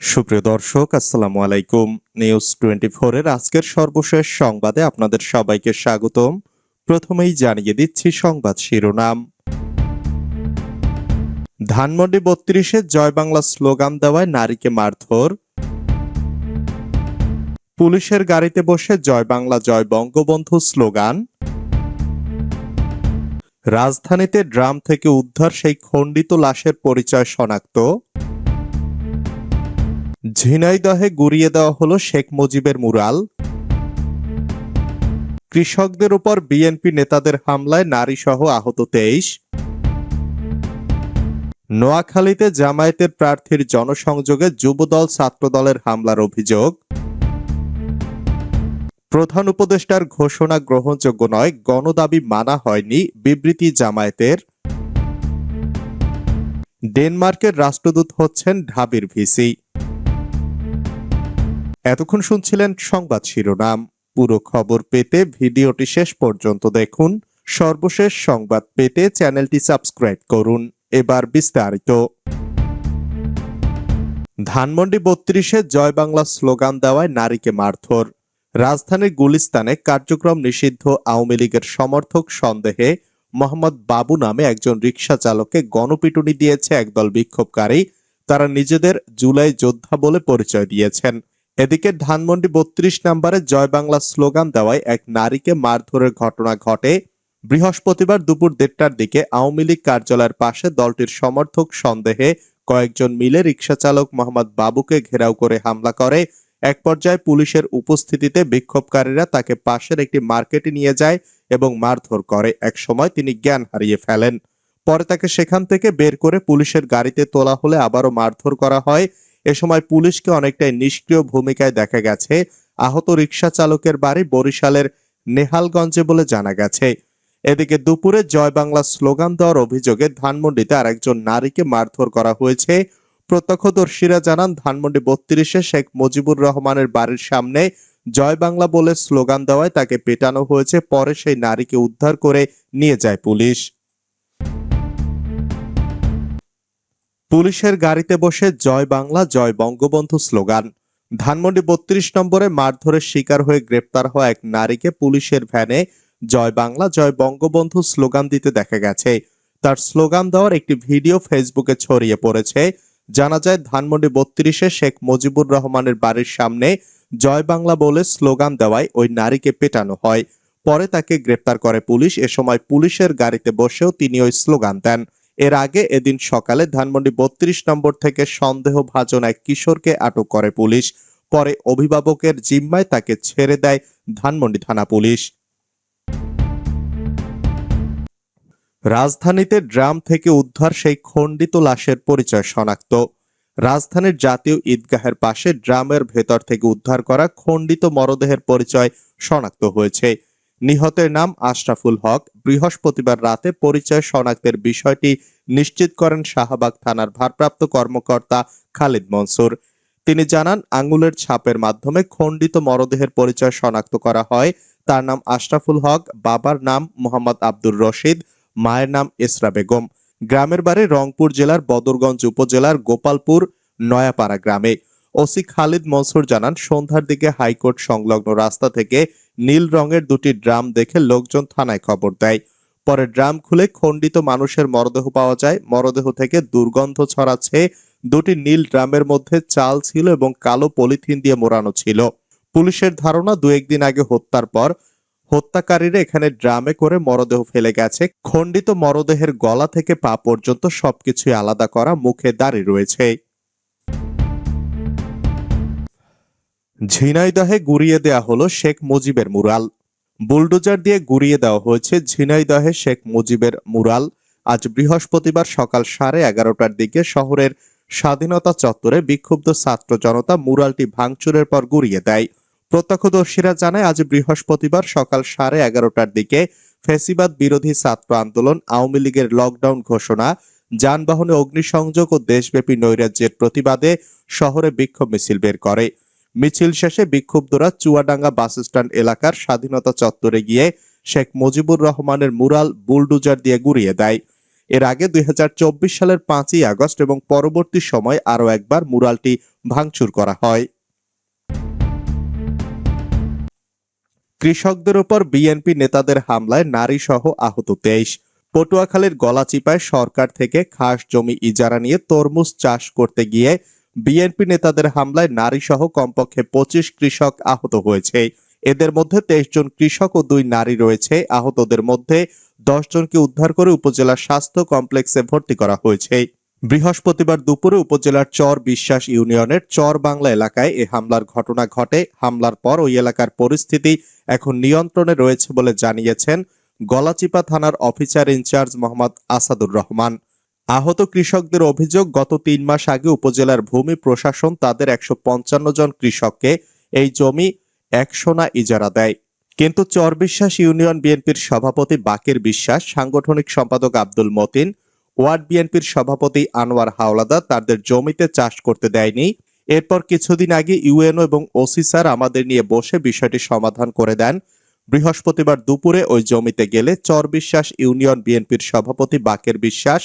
সুপ্রিয় দর্শক, আসসালামু আলাইকুম। নিউজ টোয়েন্টি এর আজকের সর্বশেষ সংবাদে আপনাদের সবাইকে স্বাগতম। প্রথমেই জানিয়ে দিচ্ছি সংবাদ শিরোনাম। ধানমন্ডি বত্রিশে জয় বাংলা স্লোগান দেওয়ায় নারীকে মারধর। পুলিশের গাড়িতে বসে জয় বাংলা, জয় বঙ্গবন্ধু স্লোগান। রাজধানীতে ড্রাম থেকে উদ্ধার সেই খণ্ডিত লাশের পরিচয় শনাক্ত। ঝিনাইদহে গুড়িয়ে দেওয়া হলো শেখ মুজিবের মুরাল। কৃষকদের উপর বিএনপি নেতাদের হামলায় নারীসহ আহত তেইশ। নোয়াখালীতে জামায়াতের প্রার্থীর জনসংযোগে যুবদল ছাত্রদলের হামলার অভিযোগ। প্রধান উপদেষ্টার ঘোষণা গ্রহণযোগ্য নয়, গণদাবি মানা হয়নি বিবৃতি জামায়াতের। ডেনমার্কের রাষ্ট্রদূত হচ্ছেন ঢাবির ভিসি। এতক্ষণ শুনছিলেন সংবাদ শিরোনাম। পুরো খবর পেতে ভিডিওটি শেষ পর্যন্ত দেখুন। সর্বশেষ সংবাদ পেতে চ্যানেলটি সাবস্ক্রাইব করুন। এবার বিস্তারিত। ধানমন্ডি বত্রিশে জয় বাংলা স্লোগান দেওয়ায় নারীকে মারধর। রাজধানীর গুলিস্তানে কার্যক্রম নিষিদ্ধ আওয়ামী লীগের সমর্থক সন্দেহে মোহাম্মদ বাবু নামে একজন রিক্সা চালককে গণপিটুনি দিয়েছে একদল বিক্ষোভকারী। তারা নিজেদের জুলাই যোদ্ধা বলে পরিচয় দিয়েছেন। এদিকে ধানমন্ডি বত্রিশ নম্বরে জয় বাংলা স্লোগান দেওয়ায় এক নারীকে মারধরের ঘটনা ঘটে। বৃহস্পতিবার দুপুর দেড়টার দিকে আওয়ামী লীগ কার্যালয়ের পাশে দলটির সমর্থক সন্দেহে কয়েকজন মিলে রিক্সা চালক মোহাম্মদ বাবুকে ঘেরাও করে হামলা করে। এক পর্যায়ে পুলিশের উপস্থিতিতে বিক্ষোভকারীরা তাকে পাশের একটি মার্কেটে নিয়ে যায় এবং মারধর করে। এক সময় তিনি জ্ঞান হারিয়ে ফেলেন। পরে তাকে সেখান থেকে বের করে পুলিশের গাড়িতে তোলা হলে আবারও মারধর করা হয়। এ সময় পুলিশকে অনেকটাই নিষ্ক্রিয় ভূমিকায় দেখা গেছে। আহত রিকশা চালকের বাড়ি বরিশালের নেহালগঞ্জে বলে জানা গেছে। এদিকে দুপুরে জয় বাংলা স্লোগান দেওয়ার অভিযোগে ধানমন্ডিতে আরেকজন নারীকে মারধর করা হয়েছে। প্রত্যক্ষদর্শীরা জানান, ধানমন্ডি বত্রিশে শেখ মুজিবুর রহমানের বাড়ির সামনে জয় বাংলা বলে স্লোগান দেওয়ায় তাকে পেটানো হয়েছে। পরে সেই নারীকে উদ্ধার করে নিয়ে যায় পুলিশ। পুলিশের গাড়িতে বসে জয় বাংলা, জয় বঙ্গবন্ধু স্লোগান। ধানমন্ডি বত্রিশ নম্বরে মারধরের শিকার হয়ে গ্রেপ্তার হওয়া এক নারীকে পুলিশের ভ্যানে জয় বাংলা, জয় বঙ্গবন্ধু স্লোগান দিতে দেখা গেছে। তার স্লোগান দেওয়ার একটি ভিডিও ফেসবুকে ছড়িয়ে পড়েছে। জানা যায়, ধানমন্ডি বত্রিশে শেখ মুজিবুর রহমানের বাড়ির সামনে জয় বাংলা বলে স্লোগান দেওয়ায় ওই নারীকে পেটানো হয়। পরে তাকে গ্রেপ্তার করে পুলিশ। এ সময় পুলিশের গাড়িতে বসেও তিনি ওই স্লোগান দেন। এর আগে এদিন সকালে ধানমন্ডি বত্রিশ নম্বর থেকে সন্দেহভাজন এক কিশোরকে আটক করে পুলিশ। পরে অভিভাবকের জিম্মায় তাকে ছেড়ে দেয় ধানমন্ডি থানা পুলিশ। রাজধানীতে ড্রাম থেকে উদ্ধার সেই খণ্ডিত লাশের পরিচয় শনাক্ত। রাজধানীর জাতীয় ঈদগাহের পাশে ড্রামের ভেতর থেকে উদ্ধার করা খণ্ডিত মরদেহের পরিচয় শনাক্ত হয়েছে। নিহতের নাম আশরাফুল হক। বৃহস্পতিবার রাতে পরিচয় শনাক্তের বিষয়টি নিশ্চিত করেন শাহবাগ থানার ভারপ্রাপ্ত কর্মকর্তা খালিদ মনসুর। তিনি জানান আঙ্গুলের ছাপের মাধ্যমে খণ্ডিত মরদেহের পরিচয় শনাক্ত করা হয়। তার নাম আশরাফুল হক, বাবার নাম মোহাম্মদ আব্দুর রশিদ, মায়ের নাম ইসরা বেগম। গ্রামের বাড়ি রংপুর জেলার বদরগঞ্জ উপজেলার গোপালপুর, নয়াপাড়া গ্রামে। ওসি খালিদ মনসুর জানান, সন্ধ্যার দিকে হাইকোর্ট সংলগ্ন রাস্তা থেকে নীল রঙের দুটি ড্রাম দেখে লোকজন থানায় খবর দেয়। পরে ড্রাম খুলে খণ্ডিত মানুষের মরদেহ পাওয়া যায়। মরদেহ থেকে দুর্গন্ধ ছড়াচ্ছে। দুটি নীল ড্রামের মধ্যে চাল ছিল এবং কালো পলিথিন দিয়ে মোড়ানো ছিল। পুলিশের ধারণা, দু একদিন আগে হত্যার পর হত্যাকারীরা এখানে ড্রামে করে মরদেহ ফেলে গেছে। খণ্ডিত মরদেহের গলা থেকে পা পর্যন্ত সবকিছুই আলাদা করা মুখে দাঁড়িয়ে রয়েছে। ঝিনাইদহে গুড়িয়ে দেয়া হলো শেখ মুজিবের মুরাল। বুলডোজার দিয়ে গুড়িয়ে দেওয়া হয়েছে ঝিনাইদহে শেখ মুজিবের মুরাল। আজ বৃহস্পতিবার সকাল সাড়ে এগারোটার দিকে শহরের স্বাধীনতা চত্বরে বিক্ষুব্ধ ছাত্র জনতা মুরালটি ভাঙচুরের পর গুড়িয়ে দেয়। প্রত্যক্ষদর্শীরা জানায়, আজ বৃহস্পতিবার সকাল সাড়ে এগারোটার দিকে ফেসিবাদ বিরোধী ছাত্র আন্দোলন, আওয়ামী লীগের লকডাউন ঘোষণা, যানবাহনে অগ্নিসংযোগ ও দেশব্যাপী নৈরাজ্যের প্রতিবাদে শহরে বিক্ষোভ মিছিল বের করে। মিছিল শেষে বিক্ষুব্ধরা চুয়াডাঙ্গা বাস স্ট্যান্ড এলাকার স্বাধীনতা চত্বরে গিয়ে শেখ মুজিবুর রহমানের মুরাল বুলডুজার দিয়ে গুড়িয়ে দেয়। এর আগে দুই হাজার চব্বিশ সালের পাঁচই আগস্ট এবং পরবর্তী সময় আরও একবার মুরালটি ভাঙচুর করা হয়। কৃষকদের উপর বিএনপি নেতাদের হামলায় নারী সহ আহত তেইশ। পটুয়াখালীর গলাচিপায় সরকার থেকে খাস জমি ইজারা নিয়ে তরমুজ চাষ করতে গিয়ে বিএনপি নেতাদের হামলায় নারী সহ কমপক্ষে পঁচিশ কৃষক আহত হয়েছে। এদের মধ্যে তেইশ জন কৃষক ও দুই নারী রয়েছে। আহতদের মধ্যে দশ জনকে উদ্ধার করে উপজেলা স্বাস্থ্য কমপ্লেক্সে ভর্তি করা হয়েছে। বৃহস্পতিবার দুপুরে উপজেলার চর বিশ্বাস ইউনিয়নের চর বাংলা এলাকায় এ হামলার ঘটনা ঘটে। হামলার পর ওই এলাকার পরিস্থিতি এখন নিয়ন্ত্রণে রয়েছে বলে জানিয়েছেন গলাচিপা থানার officer in charge Mohammad Asadur Rahman. আহত কৃষকদের অভিযোগ, গত তিন মাস আগে উপজেলার ভূমি প্রশাসন তাদের একশো পঞ্চান্ন জন কৃষককে এই জমি একশোনা ইজারা দেয়। কিন্তু চরবিশ্বাস ইউনিয়ন বিএনপির সভাপতি বাকের বিশ্বাস, সাংগঠনিক সম্পাদক আব্দুল মতিন, ওয়ার্ড বিএনপির সভাপতি আনোয়ার হাওলাদার তাদের জমিতে চাষ করতে দেয়নি। এরপর কিছুদিন আগে ইউএনও এবং ওসি স্যার আমাদের নিয়ে বসে বিষয়টি সমাধান করে দেন। বৃহস্পতিবার দুপুরে ওই জমিতে গেলে চরবিশ্বাস ইউনিয়ন বিএনপির সভাপতি বাকের বিশ্বাস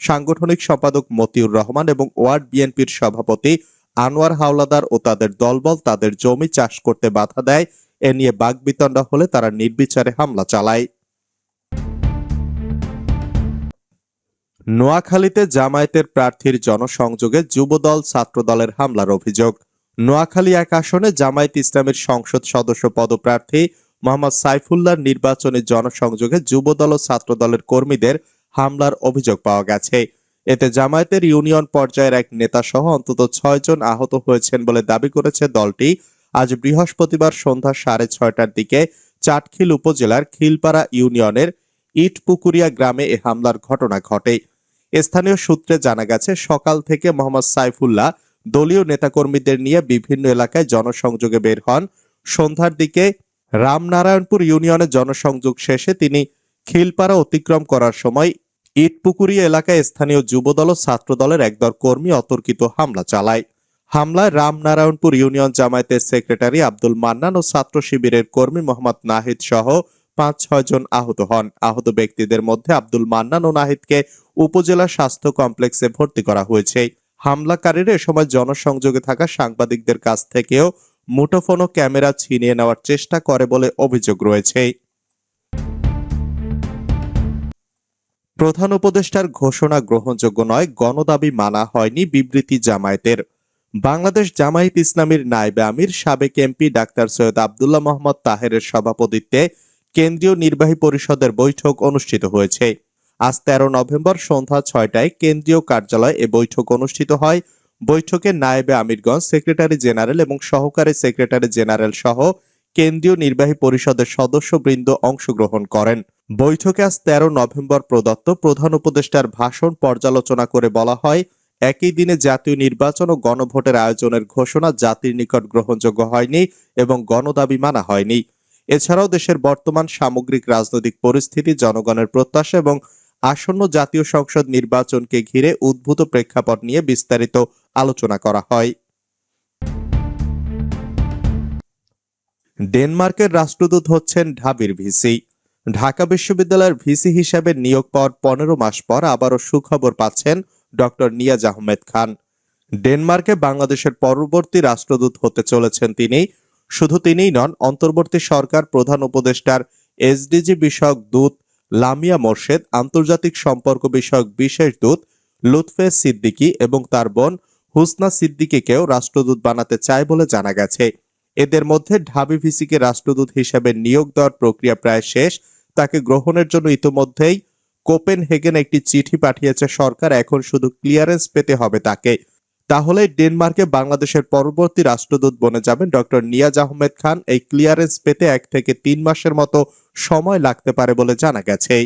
সাংগঠনিক সম্পাদক মতিউর রহমান এবং ওয়ার্ড বিএনপির সভাপতি আনোয়ার হাওলাদার ও তাদের দলবল তাদের জমি চাষ করতে বাধা দেয়। এ নিয়ে বাগবিতণ্ডা হলে তারা নির্বিচারে হামলা চালায়। নোয়াখালীতে জামায়াতের প্রার্থীর জনসংযোগে যুবদল ছাত্রদলের হামলার অভিযোগ। নোয়াখালী এক আসনে জামায়াত ইসলামের সংসদ সদস্য পদপ্রার্থী মোহাম্মদ সাইফুল্লাহর নির্বাচনী জনসংযোগে যুবদল ও ছাত্রদলের কর্মীদের হামলার অভিযোগ পাওয়া গেছে। এতে জামায়াতের ইউনিয়ন পর্যায়ের এক নেতা সহ অন্তত ছয়জন আহত হয়েছেন বলে দাবি করেছে দলটি। আজ বৃহস্পতিবার সন্ধ্যা সাড়ে ছয়টার দিকে চাটখিল উপজেলার খিলপাড়া ইউনিয়নের ইটপুকুরিয়া গ্রামে এ হামলার ঘটনা ঘটে। স্থানীয় সূত্রে জানা গেছে, সকাল থেকে মোহাম্মদ সাইফুল্লাহ দলীয় নেতাকর্মীদের নিয়ে বিভিন্ন এলাকায় জনসংযোগে বের হন। সন্ধ্যার দিকে রামনারায়ণপুর ইউনিয়নে জনসংযোগ শেষে তিনি খিলপাড়া অতিক্রম করার সময় ইটপুকুরিয়া এলাকায় স্থানীয় যুবদল ও ছাত্রদলের একদল কর্মী অতর্কিত হামলা চালায়। হামলায় রামনারায়ণপুর ইউনিয়ন জামায়াতের সেক্রেটারি আব্দুল মান্নান ও ছাত্র শিবিরের কর্মী মোহাম্মদ নাহিদ সহ পাঁচ ছয় জন আহত হন। আহত ব্যক্তিদের মধ্যে আব্দুল মান্নান ও নাহিদকে উপজেলা স্বাস্থ্য কমপ্লেক্সে ভর্তি করা হয়েছে। হামলাকারীরা এ সময় জনসংযোগে থাকা সাংবাদিকদের কাছ থেকেও মুঠোফোন ও ক্যামেরা ছিনিয়ে নেওয়ার চেষ্টা করে বলে অভিযোগ রয়েছে। প্রধান উপদেষ্টার ঘোষণা গ্রহণযোগ্য নয়, গণদাবি মানা হয়নি বিবৃতি জামায়াতের। বাংলাদেশ জামায়াত ইসলামীর নায়েবে আমির, সাবেক এমপি ডাক্তার সৈয়দ আবদুল্লাহ মোহাম্মদ তাহেরের সভাপতিত্বে কেন্দ্রীয় নির্বাহী পরিষদের বৈঠক অনুষ্ঠিত হয়েছে। আজ তেরো নভেম্বর সন্ধ্যা ছয়টায় কেন্দ্রীয় কার্যালয়ে এ বৈঠক অনুষ্ঠিত হয়। বৈঠকে নায়েবে আমিরগঞ্জ সেক্রেটারি জেনারেল এবং সহকারী সেক্রেটারি জেনারেল সহ কেন্দ্রীয় নির্বাহী পরিষদের সদস্যবৃন্দ অংশগ্রহণ করেন। বৈঠকে আজ তেরো নভেম্বর প্রদত্ত প্রধান উপদেষ্টার ভাষণ পর্যালোচনা করে বলা হয়, একই দিনে জাতীয় নির্বাচন ও গণভোটের আয়োজনের ঘোষণা জাতির নিকট গ্রহণযোগ্য হয়নি এবং গণদাবি মানা হয়নি। এছাড়াও দেশের বর্তমান সামগ্রিক রাজনৈতিক পরিস্থিতি, জনগণের প্রত্যাশা এবং আসন্ন জাতীয় সংসদ নির্বাচনকে ঘিরে উদ্ভূত প্রেক্ষাপট নিয়ে বিস্তারিত আলোচনা করা হয়। ডেনমার্কের রাষ্ট্রদূত হচ্ছেন ঢাবির ভিসি। ঢাকা বিশ্ববিদ্যালয়ের ভিসি হিসাবে নিয়োগ পাওয়ার পনেরো মাস পর আবারও সুখবর পাচ্ছেন ডক্টর নিয়াজ আহমেদ খান। ডেনমার্কে বাংলাদেশের পরবর্তী রাষ্ট্রদূত হতে চলেছেন তিনি। শুধু তিনিই নন, অন্তর্বর্তী সরকার প্রধান উপদেষ্টার এসডিজি বিষয়ক দূত লামিয়া মোর্শেদ, আন্তর্জাতিক সম্পর্ক বিষয়ক বিশেষ দূত লুৎফে সিদ্দিকী এবং তার বোন হুসনা সিদ্দিকীকেও রাষ্ট্রদূত বানাতে চায় বলে জানা গেছে। এদের মধ্যে ঢাবি ভিসিকে রাষ্ট্রদূত হিসেবে নিয়োগ দেওয়ার প্রক্রিয়া প্রায় শেষ। তাকে গ্রহণের জন্য ইতোমধ্যেই কোপেন হেগেন একটি চিঠি পাঠিয়েছে সরকার, এখন শুধু ক্লিয়ারেন্স পেতে হবে তাকে। তাহলে ডেনমার্কে বাংলাদেশের পরবর্তী রাষ্ট্রদূত বনে যাবেন ডক্টর নিয়াজ আহমেদ খান। এই ক্লিয়ারেন্স পেতে এক থেকে তিন মাসের মতো সময় লাগতে পারে বলে জানা গেছে।